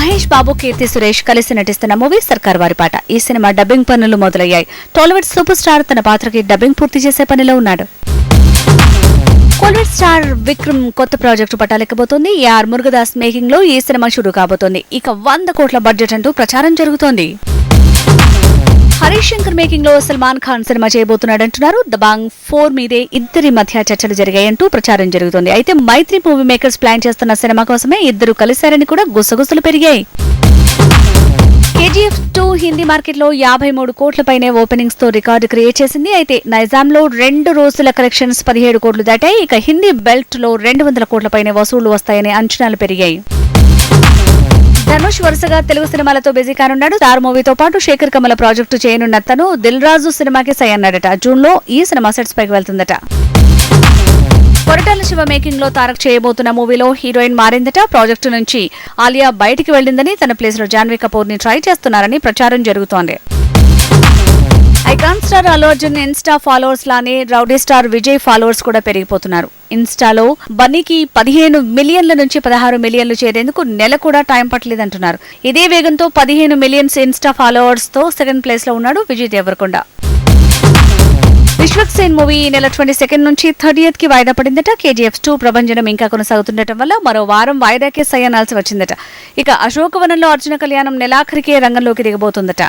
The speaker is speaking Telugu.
మహేష్ బాబు కీర్తి సురేష్ కలిసి నటిస్తున్న మూవీ సర్కార్ వారి పాట. ఈ సినిమా డబ్బింగ్ పనులు మొదలయ్యాయి. టాలీవుడ్ సూపర్ స్టార్ తన పాత్రకి డబ్బింగ్ పూర్తి చేసే పనిలో ఉన్నాడు. కోలీవుడ్ స్టార్ విక్రమ్ కొత్త ప్రాజెక్టు పట్టాలెక్కబోతోంది. ఏఆర్ మురుగదాస్ మేకింగ్లో ఈ సినిమా షురూ కాబోతోంది. ఇక వంద కోట్ల బడ్జెట్ అంటూ ప్రచారం జరుగుతోంది. హరీష్ శంకర్ మేకింగ్లో సల్మాన్ ఖాన్ సినిమా చేయబోతున్నాడంటున్నారు దబాంగ్ ఫోర్ మీదే ఇద్దరి మధ్య చర్చలు జరిగాయంటూ ప్రచారం జరుగుతుంది. అయితే మైత్రి మూవీ మేకర్స్ ప్లాన్ చేస్తున్న సినిమా కోసమే ఇద్దరు కలిశారని కూడా గుసగుసలు పెరిగాయి. కేజీఎఫ్ టూ హిందీ మార్కెట్లో యాభై మూడు కోట్ల పైనే ఓపెనింగ్స్తో రికార్డు క్రియేట్ చేసింది. అయితే నైజాంలో రెండు రోజుల కలెక్షన్స్ పదిహేడు కోట్లు దాటాయి. ఇక హిందీ బెల్ట్లో రెండు వందల కోట్ల పైనే వసూళ్ళు వస్తాయనే అంచనాలు పెరిగాయి. ధనుష్ వరుసగా తెలుగు సినిమాలతో బిజీ కానున్నాడు. స్టార్ మూవీతో పాటు శేఖర్ కమల ప్రాజెక్టు చేయనున్న తను దిల్ రాజు సినిమాకి సై అన్నాడట జూన్లో ఈ సినిమా సెట్స్ పైకి వెళ్తుందట. కొరటాల శివ మేకింగ్లో తారక్ చేయబోతున్న మూవీలో హీరోయిన్ మారిందట. ప్రాజెక్టు నుంచి ఆలియా బయటికి వెళ్ళిందని తన ప్లేస్లో జాన్వీ కపూర్ని ట్రై చేస్తున్నారని ప్రచారం జరుగుతోంది. Star Allu Arjun Insta followers లానే రౌడీ స్టార్ విజయ్ ఫాలోవర్స్ కూడా పెరిగిపోతున్నారు. ఇన్స్టాలో బన్నీకి పదిహేను మిలియన్ల నుంచి పదహారు మిలియన్లు చేరేందుకు నెల కూడా టైం పట్టలేదంటున్నారు. ఇదే వేగంతో పదిహేను మిలియన్స్ ఇన్స్టా ఫాలోవర్స్తో సెకండ్ ప్లేస్లో ఉన్నాడు విజయ్ దేవరకొండ. విశ్వక్ సేన్ మూవీ ఈ నెల ట్వంటీ సెకండ్ నుంచి థర్టీయత్కి వాయిదా పడిందట. కేజీఎఫ్ టూ ప్రభంజనం ఇంకా కొనసాగుతుండటం వల్ల మరో వారం వాయిదాకే సై అనాల్సి వచ్చిందట. ఇక అశోకవనంలో అర్జున కళ్యాణం నెలాఖరికే రంగంలోకి దిగబోతుందట.